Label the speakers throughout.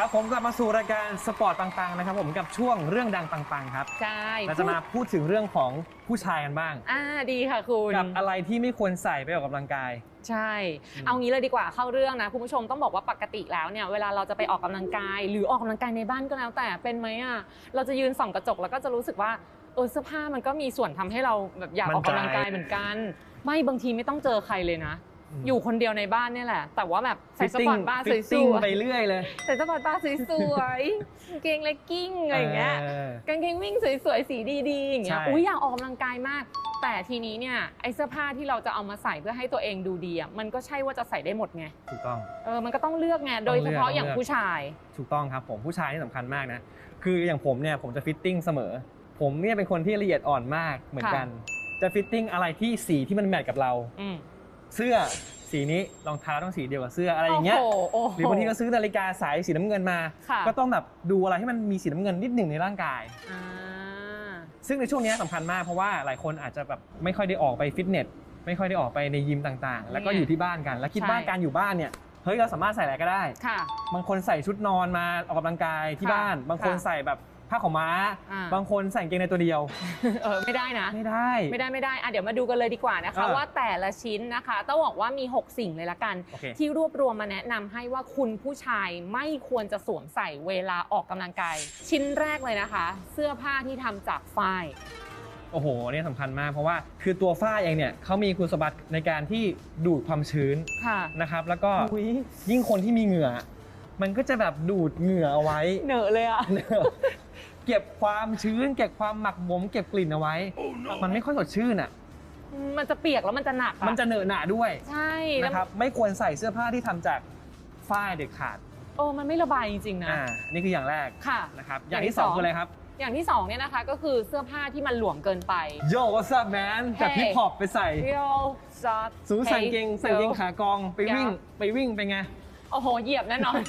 Speaker 1: ครับผมกลับมาสู่รายการสปอร์ตปังๆนะครับผมกับช่วงเรื่องดังปังๆครับ
Speaker 2: ใช่
Speaker 1: เราจะมาพูดถึงเรื่องของผู้ชายกันบ้าง
Speaker 2: อ่าดีค่ะคุณ
Speaker 1: กับอะไรที่ไม่ควรใส่ไปออกกำลังกาย
Speaker 2: ใช่
Speaker 1: อืม
Speaker 2: เอางี้เลยดีกว่าเข้าเรื่องนะคุณผู้ชมต้องบอกว่าปกติแล้วเนี่ยเวลาเราจะไปออกกำลังกาย หรือออกกำลังกายในบ้านก็แล้วแต่เป็นไหมอะเราจะยืนส่องกระจกแล้วก็จะรู้สึกว่าเออเสื้อผ้ามันก็มีส่วนทำให้เราแบบอยากออกกำลังกายเหมือนกัน ไม่บางทีไม่ต้องเจอใครเลยนะ อยู่คนเดียวในบ้านเนี่ยแหละ แต่ว่าแบบใส่สปอร์ตบ้าร์ส
Speaker 1: ฟิตติ้ง
Speaker 2: วย
Speaker 1: ไปเรื่อยเลย
Speaker 2: ๆใส่สปอร์ตบ้าร์สวยๆกางเกงเลกกิ้งอะไรอย่างเงี้ยกางเกงวิ่งสวยๆสีดีๆอย่างเงี้ย
Speaker 1: ใช่
Speaker 2: อุ้ยอยากออกกำลังกายมาก แต่ทีนี้เนี่ยไอ้เสื้อผ้าที่เราจะเอามาใส่เพื่อให้ตัวเองดูดีอะมันก็ใช่ว่าจะใส่ได้หมดไง
Speaker 1: ถูกต้อง
Speaker 2: เออมันก็ต้องเลือกไงโดยเฉพาะอย่างผู้ชาย
Speaker 1: ถูกต้องครับผมผู้ชายนี่สำคัญมากนะคืออย่างผมเนี่ยผมจะฟิตติ้งเสมอ ผมเนี่ยเป็นคนที่ละเอียดอ่อนมากเหมือนกัน จะฟิตติ้งอะไรที่สีที่มันแมทกับเรา
Speaker 2: อืม
Speaker 1: เสื้อสีนี้รองเท้าต้องสีเดียวกับเสื้ออะไรอย่างเงี้ย
Speaker 2: โอ้โหโอ้โห
Speaker 1: หรือบางทีก็ซื้อนาฬิกาสายสีน้ำเงินมา
Speaker 2: ค่ะ
Speaker 1: ก็ต้องแบบดูอะไรให้มันมีสีน้ำเงินนิดหนึ่งในร่างกาย
Speaker 2: อ่า
Speaker 1: ซึ่งในช่วงนี้สำคัญมากเพราะว่าหลายคนอาจจะแบบไม่ค่อยได้ออกไปฟิตเนสไม่ค่อยได้ออกไปในยิมต่างๆ แล้วก็อยู่ที่บ้านกัน แล้วคิดว่าการอยู่บ้านเนี่ยเฮ้ยเราสามารถใส่อะไรก็ได้
Speaker 2: ค่ะ
Speaker 1: บางคนใส่ชุดนอนมาออกกำลังกายที่
Speaker 2: ค่ะ
Speaker 1: บ้าน บางคน
Speaker 2: ค่ะ
Speaker 1: ใส่แบบ ผ้าขาวม้า
Speaker 2: อ่า
Speaker 1: บางคนใส่กางเกงในตัวเดียว
Speaker 2: เออไม่ได้นะ
Speaker 1: ไม่ได้
Speaker 2: ไม่ได้ไม่ได้อะเดี๋ยวมาดูกันเลยดีกว่านะคะ
Speaker 1: อ่า
Speaker 2: ว่าแต่ละชิ้นนะคะ ต้องบอกว่ามี 6 สิ่งเลยละกัน
Speaker 1: โอเค
Speaker 2: ที่รวบรวมมาแนะนำให้ว่าคุณผู้ชายไม่ควรจะสวมใส่เวลาออกกำลังกาย ชิ้นแรกเลยนะคะ เสื้อผ้าที่ทำจากฝ้าย
Speaker 1: โอ้โหเนี่ยสำคัญมากเพราะว่าคือตัวฝ้ายเองเนี่ยเขามีคุณสมบัติในการที่ดูดความชื้น
Speaker 2: ค่ะ
Speaker 1: นะครับ แล้วก็ยิ่งคนที่มีเหงื่อ มันก็จะแบบดูดเหงื่อเอาไว้
Speaker 2: เหนอะเลยอะ
Speaker 1: เก็บความชื้น เก็บความหมักหมมเก็บกลิ่นเอาไว้ มันไม่ค่อยสดชื่นอะ
Speaker 2: มันจะเปียกแล้วมันจะหนักอ
Speaker 1: มันจะเหนอะหนะด้วย
Speaker 2: ใช่แล้ว
Speaker 1: นะครับ ไม่ควรใส่เสื้อผ้าที่ทำจากฝ้ายเด็ดขาด
Speaker 2: โอ้มันไม่ระบายจริงๆนะ
Speaker 1: อ่านี่คืออย่างแรก
Speaker 2: ค่ะ
Speaker 1: นะครับ
Speaker 2: อ
Speaker 1: อย่าง
Speaker 2: ย่างที่
Speaker 1: ที่สอง
Speaker 2: สอง
Speaker 1: คืออะไรครับ
Speaker 2: อย่างที่สองเนี่ยนะคะก็คือเสื้อผ้าที่มันหลวมเกินไป
Speaker 1: Yo what's up man จาก
Speaker 2: Hey
Speaker 1: ฮิปฮอปไปใส่
Speaker 2: เรียวซับ
Speaker 1: สูใส่กางเกงใส่กางเกงขากองไปวิ่ง
Speaker 2: ยาว
Speaker 1: ไปวิ่งไปไง
Speaker 2: โอ้โหเหยียบแน่นอน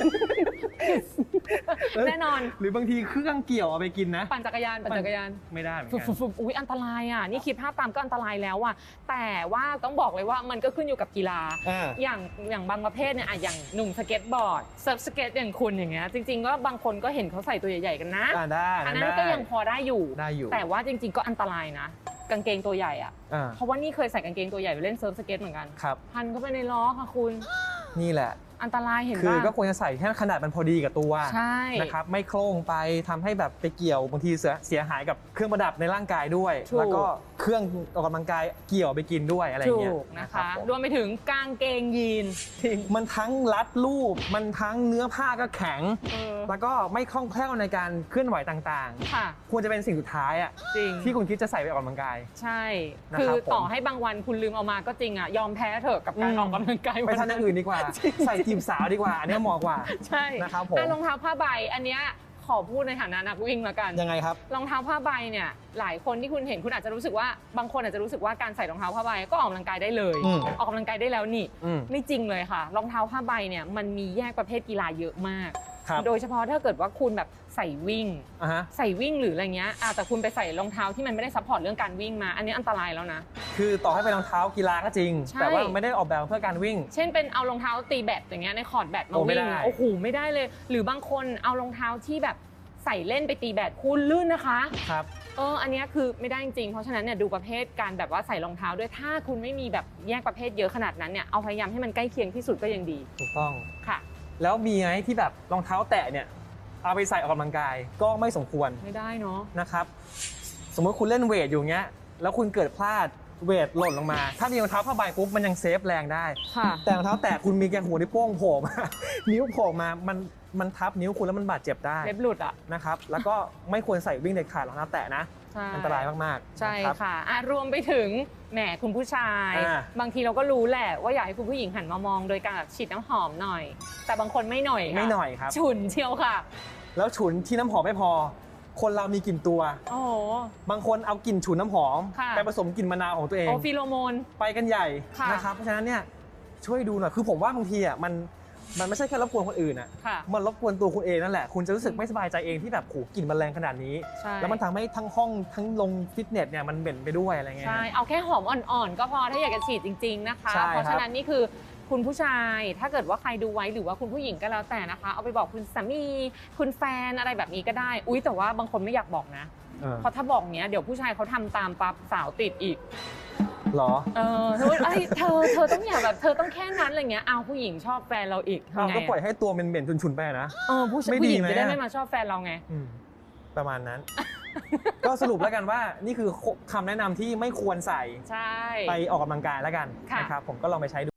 Speaker 1: เอ้ย
Speaker 2: แน่นอน
Speaker 1: หรือบางทีเครื่องเกี่ยวเอาไปกินนะ
Speaker 2: ปั่นจักรยานปั่นจักรยาน
Speaker 1: ไม่ได้เหมือน
Speaker 2: ฟุบ
Speaker 1: กัน
Speaker 2: ฟุบฟุบอุ้ยอันตรายอะนี่คิดภาพตามก็อันตรายแล้วอะแต่ว่าต้องบอกเลยว่ามันก็ขึ้นอยู่กับกีฬา
Speaker 1: อ่า
Speaker 2: อย่างอย่างบางประเภทเนี่ยอะอย่างหนุ่มสเก็ตบอร์ดเซิร์ฟสเก็ตอย่างคุณอย่างเงี้ยจริง ๆ ก็บางคนก็เห็นเขาใส่ตัวใหญ่ๆกันนะ
Speaker 1: อ่าได้
Speaker 2: อันนั้นก็ยังพอได้อยู่
Speaker 1: ได้อยู่
Speaker 2: แต่ว่าจริง ๆ ก็อันตรายนะกางเกงตัวใหญ่อะ
Speaker 1: อ่า
Speaker 2: เพราะว่านี่เคยใส่กางเกงตัวใหญ่ไปเล่นเซิร์ฟสเก็ตเหมือนกัน
Speaker 1: ครับ
Speaker 2: พันเข้าไปในล้อค่ะคุณ
Speaker 1: นี่แหละ
Speaker 2: อันตรายเห็น
Speaker 1: คือ
Speaker 2: ป่ะ
Speaker 1: ก็ควรจะใส่แค่ขนาดมันพอดีกับตัว
Speaker 2: ใช่
Speaker 1: นะครับไม่โคร่งไปทำให้แบบไปเกี่ยวบางทีเสียเสียหายกับเครื่องประดับในร่างกายด้วย
Speaker 2: ถูก
Speaker 1: แล้วก็เครื่องออกกำลังกายเกี่ยวไปกินด้วยอะไรอย่างเงี้ย
Speaker 2: ถูกนะคะ
Speaker 1: รับผม
Speaker 2: รวมไปถึงกางเกงยีน
Speaker 1: มันทั้งรัดรูป มันทั้งเนื้อผ้าก็แข็ง
Speaker 2: เออ
Speaker 1: แล้วก็ไม่คล่องแคล่วในการเคลื่อนไหวต่าง
Speaker 2: ค่ะ
Speaker 1: ๆควรจะเป็นสิ่งสุดท้ายอะ
Speaker 2: จริง
Speaker 1: ที่คุณคิดจะใส่ไปออกกำลังกาย
Speaker 2: ใช่
Speaker 1: นะครับ
Speaker 2: คือต่อ
Speaker 1: ผม
Speaker 2: ให้บางวันคุณลืมเอามาก็จริงอะยอมแพ้เถอะกับการ
Speaker 1: อืม
Speaker 2: ออกกำลังกาย
Speaker 1: ไปทำอย่างอื่นดีกว่าใส่จีบสาวดีกว่าอันเนี้ยเหมาะกว่า
Speaker 2: ใช่
Speaker 1: นะครับผม
Speaker 2: อะรองเท้าผ้าใบอันเนี้ยขอพูดในฐานะนักวิ่งแล้วกัน
Speaker 1: ยังไงครับ
Speaker 2: รองเท้าผ้าใบเนี่ยหลายคนที่คุณเห็นคุณอาจจะรู้สึกว่าบางคนอาจจะรู้สึกว่าการใส่รองเท้าผ้าใบก็ออกกำลังกายได้เลย
Speaker 1: อืม
Speaker 2: ออกกำลังกายได้แล้วนี่
Speaker 1: อืม
Speaker 2: ไม่จริงเลยค่ะรองเท้าผ้าใบเนี่ยมันมีแยกประเภทกีฬาเยอะมาก
Speaker 1: ครับ
Speaker 2: โดยเฉพาะถ้าเกิดว่าคุณแบบใส่วิ่ง
Speaker 1: อะฮะ
Speaker 2: ใส่วิ่งหรืออะไรเงี้ยอะแต่คุณไปใส่รองเท้าที่มันไม่ได้ซัพพอร์ตเรื่องการวิ่งมา อันนี้อันตรายแล้วนะ
Speaker 1: คือต่อให้เป็นรองเท้ากีฬาก็จริง
Speaker 2: ใช่
Speaker 1: แต่ว่าไม่ได้ออกแบบเพื่อการวิ่ง
Speaker 2: เช่นเป็นเอารองเท้าตีแบดอย่างเงี้ยในคอร์ดแบดมา
Speaker 1: โอ้ไม่
Speaker 2: วิ่ง
Speaker 1: ได้
Speaker 2: โอ้โหไม่ได้เลย หรือบางคนเอารองเท้าที่แบบใส่เล่นไปตีแบดคุณลื่นนะคะ
Speaker 1: ครับ
Speaker 2: เออ อันเนี้ยคือไม่ได้จริงๆ เพราะฉะนั้นเนี่ยดูประเภทการแบบว่าใส่รองเท้าด้วย ถ้าคุณไม่มีแบบแยกประเภทเยอะขนาดนั้นเนี่ย เอาพยายามให้มันใกล้เคียงที่สุดก็ยังดี
Speaker 1: ถูกต้อง
Speaker 2: ค่ะ
Speaker 1: แล้วมีไหมที่แบบรองเท้าแตะเนี่ยเอาไปใส่ออกกำลังกายก็ไม่สมควร
Speaker 2: ไม่ได้เนาะ
Speaker 1: นะครับ สมมติคุณเล่นเวทอยู่เงี้ย แล้วคุณเกิดพลาดเวทหล่นลงมา ถ้ามีรองเท้าผ้าใบปุ๊บมันยังเซฟแรงได้
Speaker 2: ค่ะ
Speaker 1: แต่รองเท้าแตะคุณมีแกหัวนิ้วโป้งโผล่มา นิ้วโผล่มามันมันทับนิ้วคุณแล้วมันบาดเจ็บได้
Speaker 2: เล็บหลุดอะ
Speaker 1: นะครับ แล้วก็ไม่ควรใส่วิ่งเด็ดขาดรองเท้าแตะนะ
Speaker 2: ใช่
Speaker 1: อันตรายมากๆ
Speaker 2: ใช่
Speaker 1: นะครับ
Speaker 2: ค่ะอะ รวมไปถึงแหมคุณผู้ชาย
Speaker 1: อ่า
Speaker 2: บางทีเราก็รู้แหละว่าอยากให้คุณผู้หญิงหันมามองโดยการแบบฉีดน้ำหอมหน่อย แต่บางคนไม่หน่อยค่ะ
Speaker 1: ไม่หน่อยครับ
Speaker 2: ฉุนเชียวค่ะ
Speaker 1: แล้วฉุนที่น้ำหอมไม่พอ คนเรามีกลิ่นตัว
Speaker 2: โอ้โห
Speaker 1: บางคนเอากลิ่นฉุนน้ำหอม
Speaker 2: ค่ะ
Speaker 1: ไปผสมกลิ่นมะนาวของตัวเอง
Speaker 2: โอฟิโลโมน
Speaker 1: ไปกันใหญ่
Speaker 2: ค่ะ
Speaker 1: นะครับ เพราะฉะนั้นเนี่ยช่วยดูหน่อย คือผมว่าบางทีอะมัน มันไม่ใช่แค่รบกวนคนอื่นอะ
Speaker 2: ค่ะ
Speaker 1: มันรบกวนตัวคุณเองนั่นแหละ คุณจะรู้สึกไม่สบายใจเองที่แบบโหกลิ่นมันแรงขนาดนี้
Speaker 2: ใช่
Speaker 1: แล้วมันทำให้ทั้งห้องทั้งลงฟิตเนสเนี่ยมันเหม็นไปด้วยอะไรเงี้ย
Speaker 2: ใช่ เอาแค่หอมอ่อนๆ ก็พอถ้าอยากจะฉีดจริง ๆนะคะ
Speaker 1: ใช่ครับ
Speaker 2: เพราะฉะนั้นนี่คือคุณผู้ชาย ถ้าเกิดว่าใครดูไว้หรือว่าคุณผู้หญิงก็แล้วแต่นะคะ เอาไปบอกคุณสามี คุณแฟนอะไรแบบนี้ก็ได้ อุ้ยแต่ว่าบางคนไม่อยากบอกนะ
Speaker 1: เออ
Speaker 2: เพราะถ้าบอกเนี้ยเดี๋ยวผู้ชายเขาทำตามปั๊บสาวติดอีก
Speaker 1: เหรอ
Speaker 2: เออเธอเอ้ยเธอเธอต้องอย่าแบบเธอต้องแค่นั้นอะไรเงี้ยเอาผู้หญิงชอบแฟนเราอีก
Speaker 1: เอา
Speaker 2: ทำไง
Speaker 1: ก็ปล่อย
Speaker 2: อะ
Speaker 1: ให้ตัวเป็นเหม็นๆฉุนๆไปอะนะ
Speaker 2: เออผู้ชาย
Speaker 1: ไม่ดี
Speaker 2: ผู้หญิง
Speaker 1: ไหม
Speaker 2: จะได้
Speaker 1: อะ
Speaker 2: ไม่มาชอบแฟนเราไง
Speaker 1: อืมประมาณนั้น ก็สรุปแล้วกันว่านี่คือคำแนะนำที่ไม่ควรใส่
Speaker 2: ใช่
Speaker 1: ไปออกกำลังกายแล้วกัน
Speaker 2: ค่ะ
Speaker 1: นะครับผมก็ลองไปใช้ดู